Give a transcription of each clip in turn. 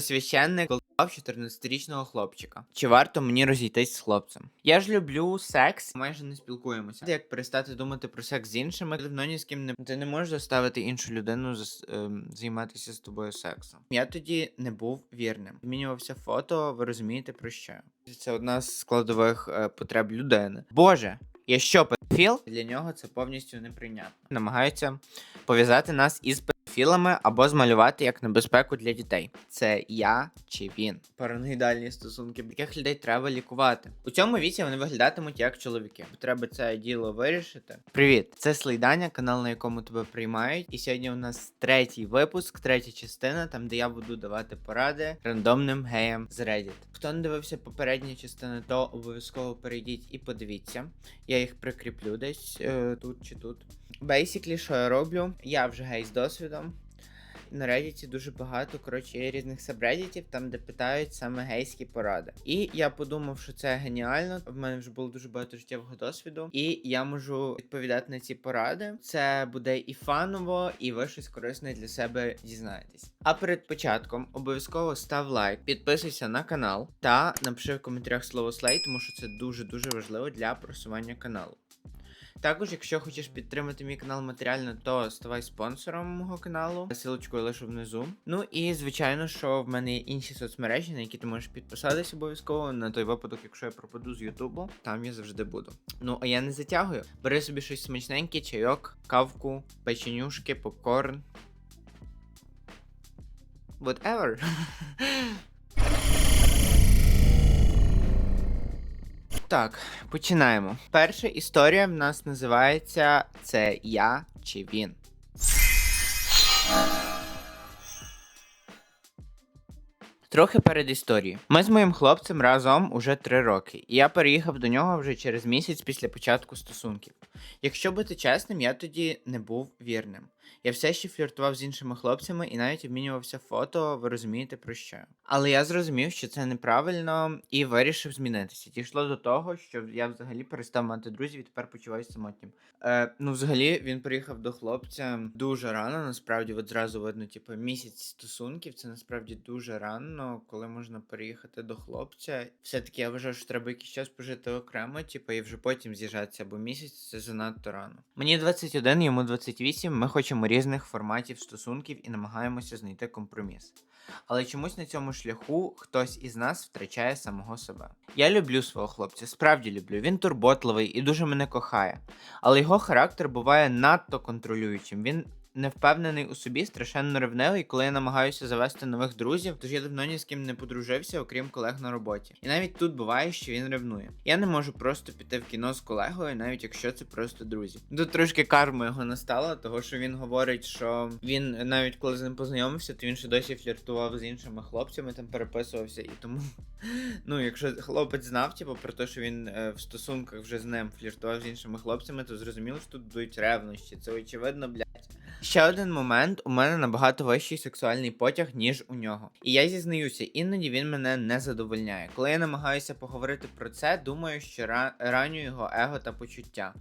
Священник колдував 14-річного хлопчика. Чи варто мені розійтись з хлопцем? Я ж люблю секс, майже не спілкуємося. Як перестати думати про секс з іншими, давно ні з ким не ти не можеш заставити іншу людину зас- ем, займатися з тобою сексом. Я тоді не був вірним. Змінювався фото, ви розумієте про що? Це одна з складових е, потреб людини. Боже, я що педофіл? Для нього це повністю неприйнятно. Намагаються пов'язати нас із педофілами або змалювати як небезпеку для дітей. Це я чи він. Параноїдальні стосунки. Таких людей треба лікувати. У цьому віці вони виглядатимуть як чоловіки. Треба це діло вирішити. Привіт, це Слейдання, канал, на якому тебе приймають. І сьогодні у нас третій випуск, третя частина, там де я буду давати поради рандомним геям з Reddit. Хто не дивився попередні частини, то обов'язково перейдіть і подивіться. Я їх прикріплю десь е, тут чи тут. Бейсіклі, що я роблю? Я вже гей з досвідом. На Reddit дуже багато коротше різних сабреддітів, там де питають саме гейські поради. І я подумав, що це геніально. В мене вже було дуже багато життєвого досвіду, і я можу відповідати на ці поради. Це буде і фаново, і ви щось корисне для себе дізнаєтесь. А перед початком обов'язково став лайк, підписуйся на канал та напиши в коментарях слово слей, тому що це дуже дуже важливо для просування каналу. Також, якщо хочеш підтримати мій канал матеріально, то ставай спонсором мого каналу. Силочку я лишу внизу. Ну і звичайно, що в мене є інші соцмережі, на які ти можеш підписатись обов'язково на той випадок, якщо я пропаду з Ютубу, там я завжди буду. Ну а я не затягую. Бери собі щось смачненьке, чайок, кавку, печенюшки, попкорн. Whatever. Так, починаємо. Перша історія в нас називається Це я чи він. Трохи перед історією. Ми з моїм хлопцем разом уже три роки, і я переїхав до нього вже через місяць після початку стосунків. Якщо бути чесним, я тоді не був вірним. Я все ще фліртував з іншими хлопцями і навіть обмінювався фото, ви розумієте про що. Але я зрозумів, що це неправильно, і вирішив змінитися. Дійшло до того, що я взагалі перестав мати друзів і тепер почуваюся самотнім. Е, ну, взагалі, він приїхав до хлопця дуже рано. Насправді, от зразу видно, типу, місяць стосунків. Це насправді дуже рано, коли можна переїхати до хлопця. Все-таки я вважаю, що треба якийсь час пожити окремо, типу, і вже потім з'їжджатися, бо місяць це занадто рано. Мені 21, йому 28, Ми хочемо різних форматів стосунків і намагаємося знайти компроміс. Але чомусь на цьому шляху хтось із нас втрачає самого себе. Я люблю свого хлопця, справді люблю. Він турботливий і дуже мене кохає. Але його характер буває надто контролюючим. Він не впевнений у собі, страшенно ревнивий, коли я намагаюся завести нових друзів, тож я давно ні з ким не подружився, окрім колег на роботі. І навіть тут буває, що він ревнує. Я не можу просто піти в кіно з колегою, навіть якщо це просто друзі. Тут трошки карма його настала, того що він говорить, що він навіть коли з ним познайомився, то він ще досі фліртував з іншими хлопцями, там переписувався, і тому. Ну, якщо хлопець знав, типу, про те, що він е, в стосунках вже з ним фліртував з іншими хлопцями, то зрозуміло, що тут будуть ревнощі. Це очевидно, блядь. Ще один момент: у мене набагато вищий сексуальний потяг, ніж у нього. І я зізнаюся, іноді він мене не задовольняє. Коли я намагаюся поговорити про це, думаю, що ра- раню його его та почуття.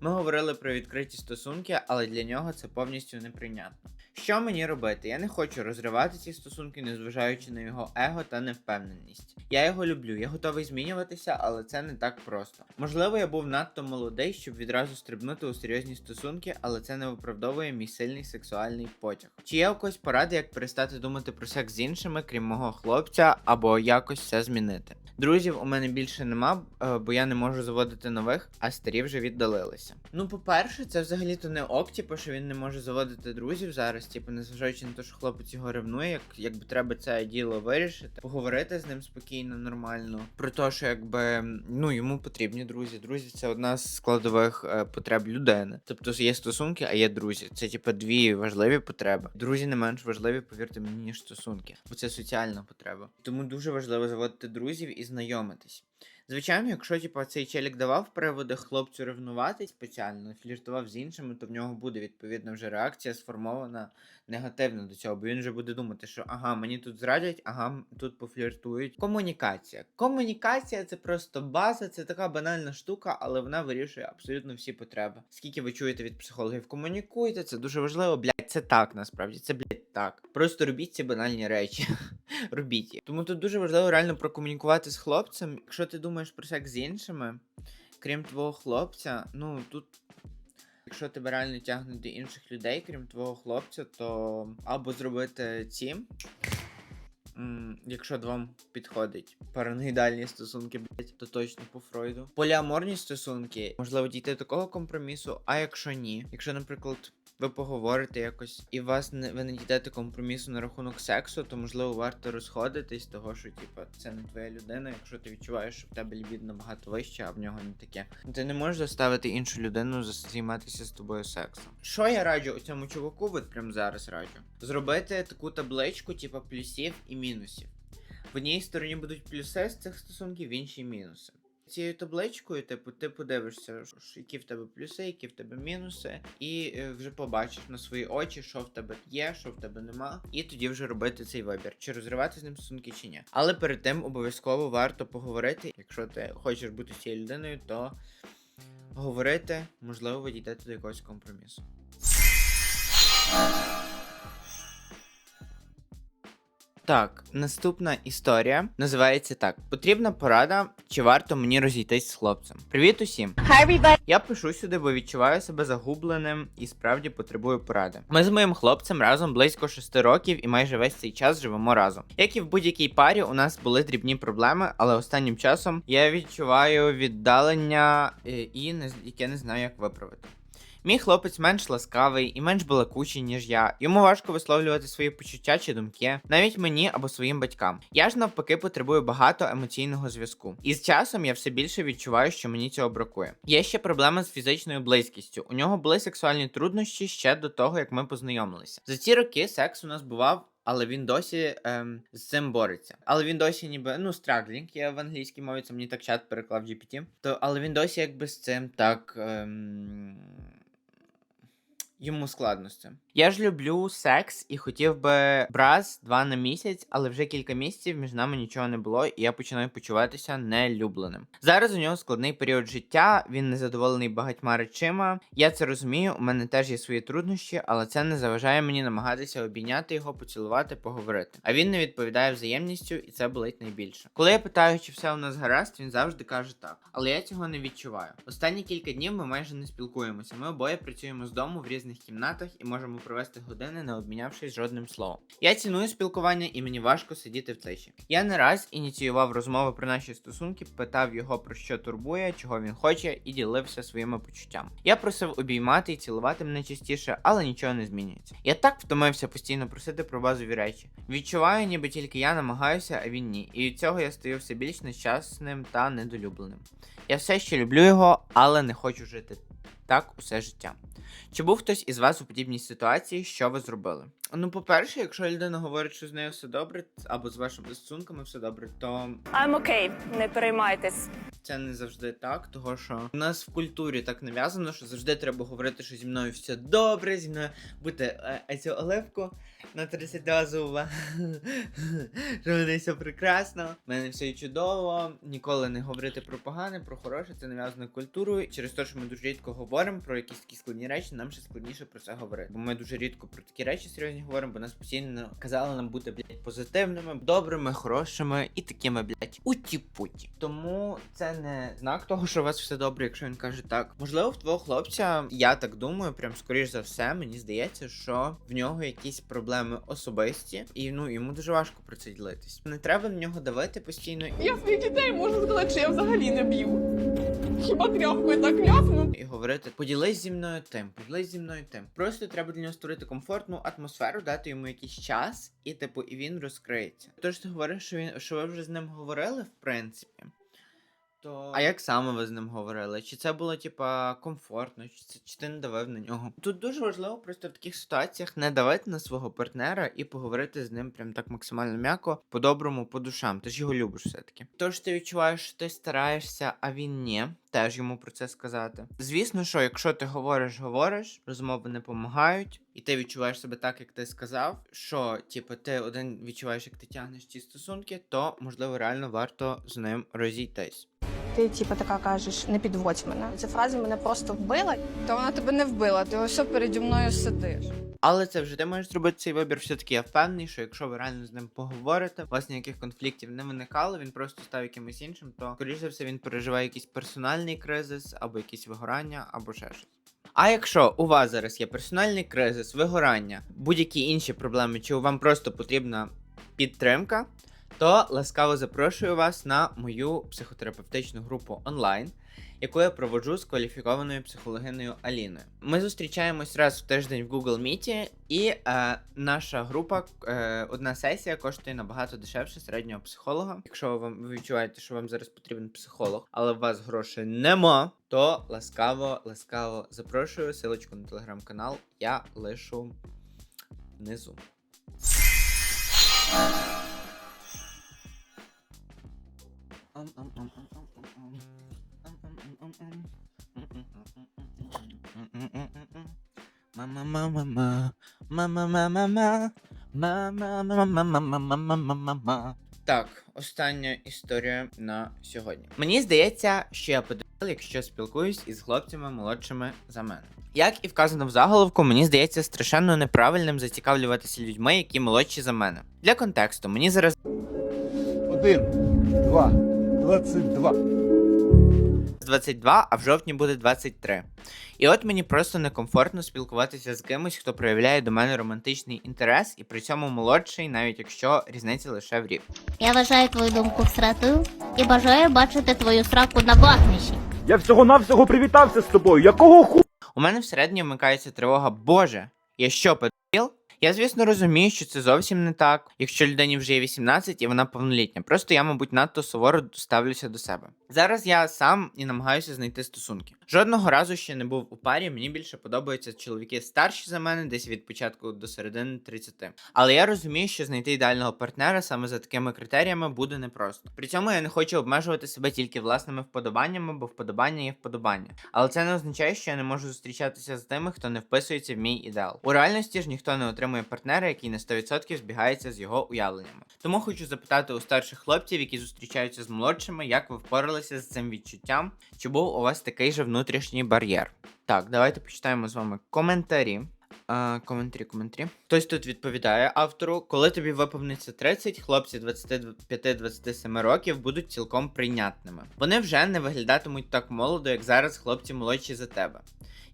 Ми говорили про відкриті стосунки, але для нього це повністю неприйнятно. Що мені робити? Я не хочу розривати ці стосунки, незважаючи на його его та невпевненість. Я його люблю, я готовий змінюватися, але це не так просто. Можливо, я був надто молодий, щоб відразу стрибнути у серйозні стосунки, але це не виправдовує мій сильний сексуальний потяг. Чи є у когось поради, як перестати думати про секс з іншими, крім мого хлопця, або якось це змінити? Друзів у мене більше нема, е, бо я не можу заводити нових, а старі вже віддалилися. Ну, по-перше, це взагалі-то не ок, типу, що він не може заводити друзів зараз, типу, незважаючи на те, що хлопець його ревнує, як, якби треба це діло вирішити, поговорити з ним спокійно, нормально. Про те, що якби ну йому потрібні друзі. Друзі це одна з складових е, потреб людини. Тобто є стосунки, а є друзі. Це типу дві важливі потреби. Друзі не менш важливі, повірте мені, ніж стосунки, бо це соціальна потреба. Тому дуже важливо заводити друзів і знайомитись. Звичайно, якщо типу, цей челік давав приводи хлопцю ревнувати спеціально, фліртував з іншими, то в нього буде відповідно вже реакція сформована негативно до цього, бо він вже буде думати, що ага, мені тут зрадять, ага, тут пофліртують. Комунікація. Комунікація це просто база, це така банальна штука, але вона вирішує абсолютно всі потреби. Скільки ви чуєте від психологів, комунікуйте, це дуже важливо. Блядь, це так насправді. Це блядь, так. Просто робіть ці банальні речі. робіть їх. Тому тут дуже важливо реально прокомунікувати з хлопцем. Якщо ти думаєш про секс з іншими, крім твого хлопця, ну тут. Якщо тебе реально тягнуть до інших людей, крім твого хлопця, то або зробити ці. Якщо вам підходить параноїдальні стосунки, блять, то точно по Фройду. Поліаморні стосунки, можливо, дійти до такого компромісу, а якщо ні, якщо, наприклад, ви поговорите якось, і вас не ви не дійдете компромісу на рахунок сексу, то можливо варто розходитись, того що типа це не твоя людина, якщо ти відчуваєш, що в тебе лібідо набагато вище, а в нього не таке. Ти не можеш заставити іншу людину займатися з тобою сексом. Що я раджу у цьому чуваку, от прямо зараз раджу? Зробити таку табличку, типа плюсів і мінусів. В одній стороні будуть плюси з цих стосунків, в іншій мінуси. Цією табличкою, типу, ти подивишся, які в тебе плюси, які в тебе мінуси, і е, вже побачиш на свої очі, що в тебе є, що в тебе нема, і тоді вже робити цей вибір, чи розривати з ним стосунки, чи ні. Але перед тим обов'язково варто поговорити. Якщо ти хочеш бути цією людиною, то говорити, можливо, ви дійдете до якогось компромісу. Так, наступна історія називається так: Потрібна порада, чи варто мені розійтись з хлопцем. Привіт усім! Hi everybody. Я пишу сюди, бо відчуваю себе загубленим і справді потребую поради. Ми з моїм хлопцем разом близько 6 років і майже весь цей час живемо разом. Як і в будь-якій парі, у нас були дрібні проблеми, але останнім часом я відчуваю віддалення е, і не яке не знаю, як виправити. Мій хлопець менш ласкавий і менш балакучий, ніж я. Йому важко висловлювати свої почуття чи думки, навіть мені або своїм батькам. Я ж навпаки потребую багато емоційного зв'язку. І з часом я все більше відчуваю, що мені цього бракує. Є ще проблема з фізичною близькістю. У нього були сексуальні труднощі ще до того, як ми познайомилися. За ці роки секс у нас бував. Але він досі ем, з цим бореться. Але він досі ніби ну страглінг є в англійській мові, це мені так чат переклав GPT. То але він досі якби з цим так. Ем, Йому складно з цим. Я ж люблю секс і хотів би раз, два на місяць, але вже кілька місяців між нами нічого не було, і я починаю почуватися нелюбленим. Зараз у нього складний період життя, він незадоволений багатьма речима. Я це розумію, у мене теж є свої труднощі, але це не заважає мені намагатися обійняти його, поцілувати, поговорити. А він не відповідає взаємністю, і це болить найбільше. Коли я питаю, чи все у нас гаразд, він завжди каже так. Але я цього не відчуваю. Останні кілька днів ми майже не спілкуємося. Ми обоє працюємо з дому в різних кімнатах і можемо провести години, не обмінявшись жодним словом. Я ціную спілкування і мені важко сидіти в тиші. Я не раз ініціював розмови про наші стосунки, питав його про що турбує, чого він хоче, і ділився своїми почуттями. Я просив обіймати і цілувати мене частіше, але нічого не змінюється. Я так втомився постійно просити про базові речі. Відчуваю, ніби тільки я намагаюся, а він ні. І від цього я стаю все більш нещасним та недолюбленим. Я все ще люблю його, але не хочу жити так усе життя. Чи був хтось із вас у подібній ситуації, що ви зробили? Ну, по-перше, якщо людина говорить, що з нею все добре, або з вашими стосунками все добре, то I'm okay, не переймайтесь. Це не завжди так, того що у нас в культурі так нав'язано, що завжди треба говорити, що зі мною все добре, зі мною бути е, е, цю оливку на 32 зуба. що мене все прекрасно, в мене все чудово. Ніколи не говорити про погане, про хороше, це нав'язано культурою. Через те, що ми дуже рідко говоримо про якісь такі складні речі, нам ще складніше про це говорити. Бо ми дуже рідко про такі речі серйозні говоримо, бо нас постійно казали нам бути блядь, позитивними, добрими, хорошими і такими, блядь, уті-путі. Тому це не знак того, що у вас все добре, якщо він каже так. Можливо, в твого хлопця, я так думаю, прям скоріш за все, мені здається, що в нього якісь проблеми особисті, і ну йому дуже важко про це ділитись. Не треба на нього давити постійно Я своїх дітей можу сказати, що я взагалі не б'ю. Хіба тряпкою так ляпну? і говорити: поділись зі мною тим, поділись зі мною тим. Просто треба для нього створити комфортну атмосферу, дати йому якийсь час, і типу, і він розкриється. Тож ти говориш, що він що ви вже з ним говорили, в принципі. То а як саме ви з ним говорили? Чи це було типа комфортно, чи, це, чи ти не давив на нього? Тут дуже важливо просто в таких ситуаціях не давити на свого партнера і поговорити з ним прям так максимально м'яко, по-доброму, по душам. Ти ж його любиш все-таки. Тож ти відчуваєш, що ти стараєшся, а він ні. Теж йому про це сказати. Звісно, що якщо ти говориш, говориш, розмови не допомагають, і ти відчуваєш себе так, як ти сказав, що типу, ти один відчуваєш, як ти тягнеш ці стосунки, то можливо реально варто з ним розійтись. Ти, типу, така кажеш, не підводь мене. Ця фраза мене просто вбила. Та вона тебе не вбила, ти ось переді мною сидиш. Але це вже ти можеш зробити цей вибір. Все-таки я впевнений, що якщо ви реально з ним поговорите, у вас ніяких конфліктів не виникало, він просто став якимось іншим, то скоріш за все він переживає якийсь персональний кризис, або якісь вигорання, або ще щось. А якщо у вас зараз є персональний кризис, вигорання, будь-які інші проблеми, чи вам просто потрібна підтримка, то ласкаво запрошую вас на мою психотерапевтичну групу онлайн, яку я проводжу з кваліфікованою психологиною Аліною. Ми зустрічаємось раз в тиждень в Google Meet, і е, наша група, е, одна сесія коштує набагато дешевше середнього психолога. Якщо вам ви відчуваєте, що вам зараз потрібен психолог, але у вас грошей нема, то ласкаво, ласкаво запрошую. Силочку на телеграм-канал я лишу внизу. Так, остання історія на сьогодні. Мені здається, що я подивив, якщо спілкуюсь із хлопцями молодшими за мене. Як і вказано в заголовку, мені здається страшенно неправильним зацікавлюватися людьми, які молодші за мене. Для контексту, мені зараз Один, два, двадцять два. 22, а в жовтні буде 23. І от мені просто некомфортно спілкуватися з кимось, хто проявляє до мене романтичний інтерес, і при цьому молодший, навіть якщо різниця лише в рік. Я вважаю твою думку всратою і бажаю бачити твою сраку на вогнищі. Я всього-навсього привітався з тобою. Якого ху? У мене всередині вмикається тривога, Боже, я що, педофіл? Я, звісно, розумію, що це зовсім не так, якщо людині вже є 18 і вона повнолітня. Просто я, мабуть, надто суворо ставлюся до себе. Зараз я сам і намагаюся знайти стосунки. Жодного разу ще не був у парі. Мені більше подобаються чоловіки старші за мене, десь від початку до середини 30. Але я розумію, що знайти ідеального партнера саме за такими критеріями буде непросто. При цьому я не хочу обмежувати себе тільки власними вподобаннями, бо вподобання є вподобання. Але це не означає, що я не можу зустрічатися з тими, хто не вписується в мій ідеал. У реальності ж ніхто не отримує партнера, який на 100% збігається з його уявленнями. Тому хочу запитати у старших хлопців, які зустрічаються з молодшими, як ви впоралися з цим відчуттям, чи був у вас такий же внутрішній бар'єр. Так, давайте почитаємо з вами коментарі. А, коментарі, коментарі. Хтось тут відповідає автору, коли тобі виповниться 30, хлопці 25-27 років будуть цілком прийнятними. Вони вже не виглядатимуть так молодо, як зараз хлопці молодші за тебе,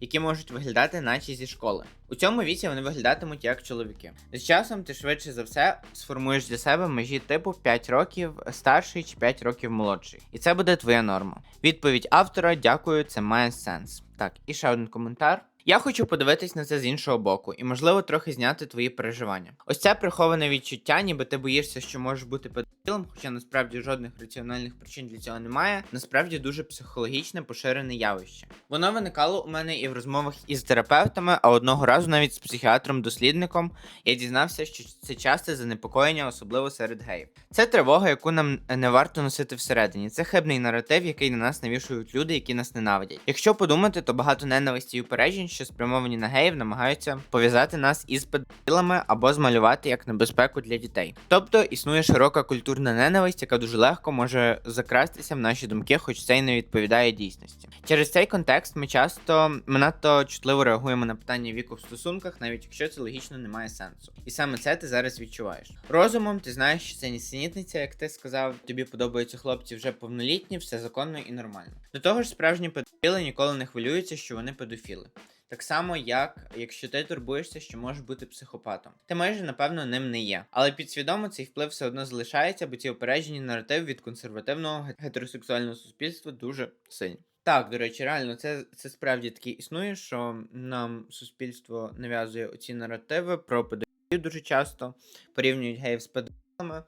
які можуть виглядати наче зі школи. У цьому віці вони виглядатимуть як чоловіки. З часом ти швидше за все сформуєш для себе межі типу 5 років старший чи 5 років молодший. І це буде твоя норма. Відповідь автора: дякую, це має сенс. Так, і ще один коментар. Я хочу подивитись на це з іншого боку і, можливо, трохи зняти твої переживання. Ось це приховане відчуття, ніби ти боїшся, що можеш бути педофілом, хоча насправді жодних раціональних причин для цього немає. Насправді дуже психологічне поширене явище. Воно виникало у мене і в розмовах із терапевтами, а одного разу навіть з психіатром-дослідником я дізнався, що це часте занепокоєння, особливо серед геїв. Це тривога, яку нам не варто носити всередині. Це хибний наратив, який на нас навішують люди, які нас ненавидять. Якщо подумати, то багато ненависті і упереджень, що спрямовані на геїв, намагаються пов'язати нас із педофілами або змалювати як небезпеку для дітей. Тобто існує широка культурна ненависть, яка дуже легко може закрастися в наші думки, хоч це й не відповідає дійсності. Через цей контекст ми часто ми надто чутливо реагуємо на питання віку в стосунках, навіть якщо це логічно не має сенсу. І саме це ти зараз відчуваєш. Розумом ти знаєш, що це нісенітниця, як ти сказав, тобі подобаються хлопці вже повнолітні, все законно і нормально. До того ж, справжні педофіли ніколи не хвилюються, що вони педофіли. Так само, як якщо ти турбуєшся, що можеш бути психопатом. Ти майже напевно ним не є. Але підсвідомо цей вплив все одно залишається, бо ці опереджені наративи від консервативного гетеросексуального суспільства дуже сильні. Так, до речі, реально, це, це справді таки існує, що нам суспільство нав'язує оці наративи про педофілів дуже часто, порівнюють геїв з педофілами.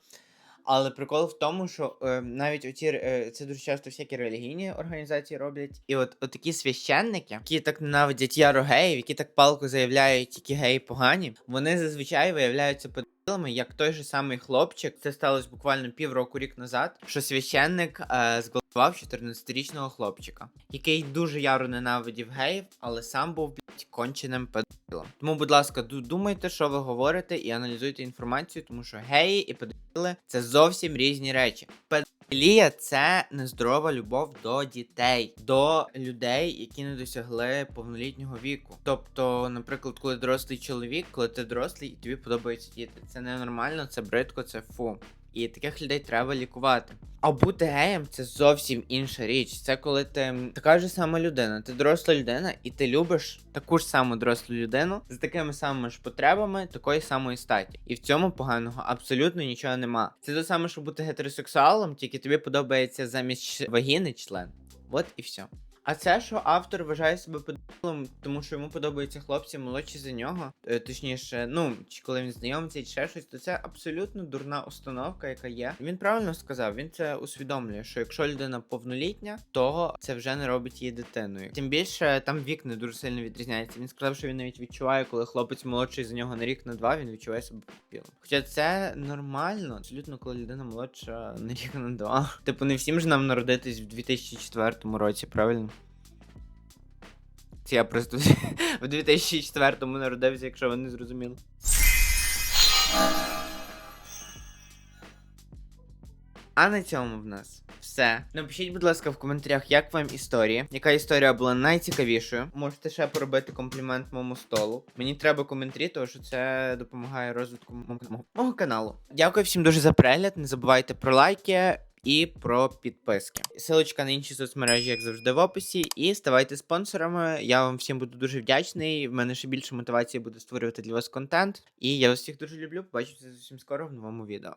Але прикол в тому, що е, навіть оці е, це дуже часто всякі релігійні організації роблять. І от, от такі священники, які так ненавидять яру геїв, які так палко заявляють, які геї погані, вони зазвичай виявляються педофілами, як той же самий хлопчик. Це сталося буквально півроку рік назад. Що священник е, зґвалтував 14-річного хлопчика, який дуже яро ненавидів геїв, але сам був конченим педофілом. Тому, будь ласка, думайте, що ви говорите, і аналізуйте інформацію, тому що геї і педофіли це зовсім різні речі. Педофілія – це нездорова любов до дітей, до людей, які не досягли повнолітнього віку. Тобто, наприклад, коли дорослий чоловік, коли ти дорослий і тобі подобаються діти, це ненормально, це бридко, це фу. І таких людей треба лікувати. А бути геєм це зовсім інша річ. Це коли ти така ж сама людина, ти доросла людина, і ти любиш таку ж саму дорослу людину з такими самими ж потребами, такої самої статі. І в цьому поганого абсолютно нічого нема. Це те саме, що бути гетеросексуалом, тільки тобі подобається замість вагіни член. От і все. А це, що автор вважає себе педофілом, тому що йому подобаються хлопці молодші за нього, е, точніше, ну, чи коли він знайомиться, чи ще щось, то це абсолютно дурна установка, яка є. Він правильно сказав, він це усвідомлює, що якщо людина повнолітня, то це вже не робить її дитиною. Тим більше там вік не дуже сильно відрізняється. Він сказав, що він навіть відчуває, коли хлопець молодший за нього на рік на два, він відчуває себе педофілом. Хоча це нормально, абсолютно, коли людина молодша на рік на два. Типу, не всім ж нам народитись в 2004 році, правильно? Я просто в 2004-му народився, якщо ви не зрозуміли. А на цьому в нас все. Напишіть, будь ласка, в коментарях, як вам історія, яка історія була найцікавішою. Можете ще поробити комплімент моєму столу. Мені треба коментарі, тому що це допомагає розвитку мого- мого каналу. Дякую всім дуже за перегляд. Не забувайте про лайки. І про підписки. Силочка на інші соцмережі, як завжди, в описі. І ставайте спонсорами. Я вам всім буду дуже вдячний. В мене ще більше мотивації буде створювати для вас контент. І я вас всіх дуже люблю. Побачуся зовсім скоро в новому відео.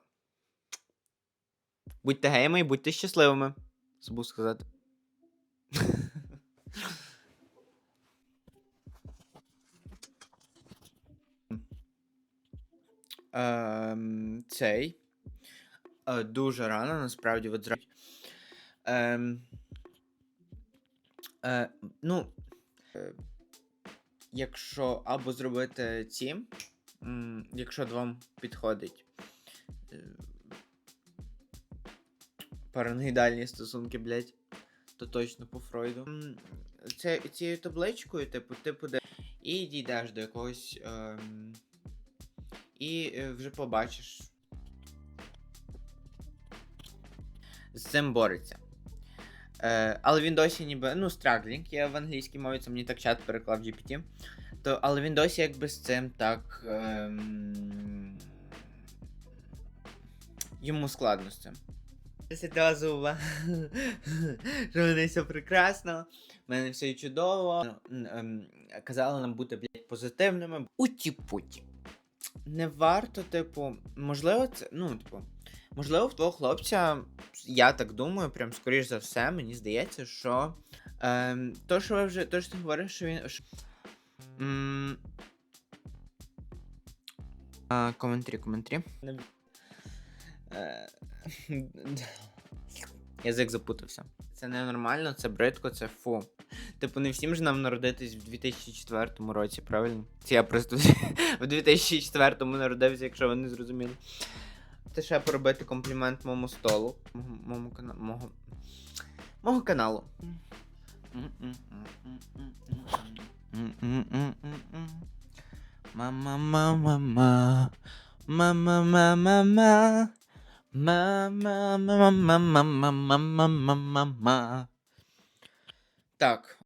Будьте геями і будьте щасливими. Забув сказати. Ем, цей. Е, дуже рано, насправді, от зра... Ем, е, ну, е, якщо або зробити ці, якщо вам підходить е, параноїдальні стосунки, блядь, то точно по Фройду. Це, цією табличкою, типу, ти буде і дійдеш до якогось. Ем, і е, вже побачиш. Цим бореться. Е, але він досі ніби. Ну, страглінг є в англійській мові, це мені так чат переклав GPT. То, але він досі якби з цим так. Ем... Йому складно з цим. Святого зуба. Що мене все прекрасно. В мене все чудово. Ну, ем, Казали нам бути, блядь, позитивними. Уті-путі. Не варто, типу, можливо, це. Ну, типу. Можливо, в твого хлопця, я так думаю, прям скоріш за все, мені здається, що. Ем, то, що ви вже. То, що ти говориш, що він. Що, м, а, коментарі, коментарі. Е, Язик запутався. Це ненормально, це бридко, це фу. Типу, не всім ж нам народитись в 2004 році, правильно? Це я просто в 2004-му народився, якщо ви не зрозуміли. Ти ще поробити комплімент моєму столу. Мого, моєму кана... мого... мого каналу. Мама, мама. Мама, мама, мама. Мама, мама, мама, мама, мама, мама. Так.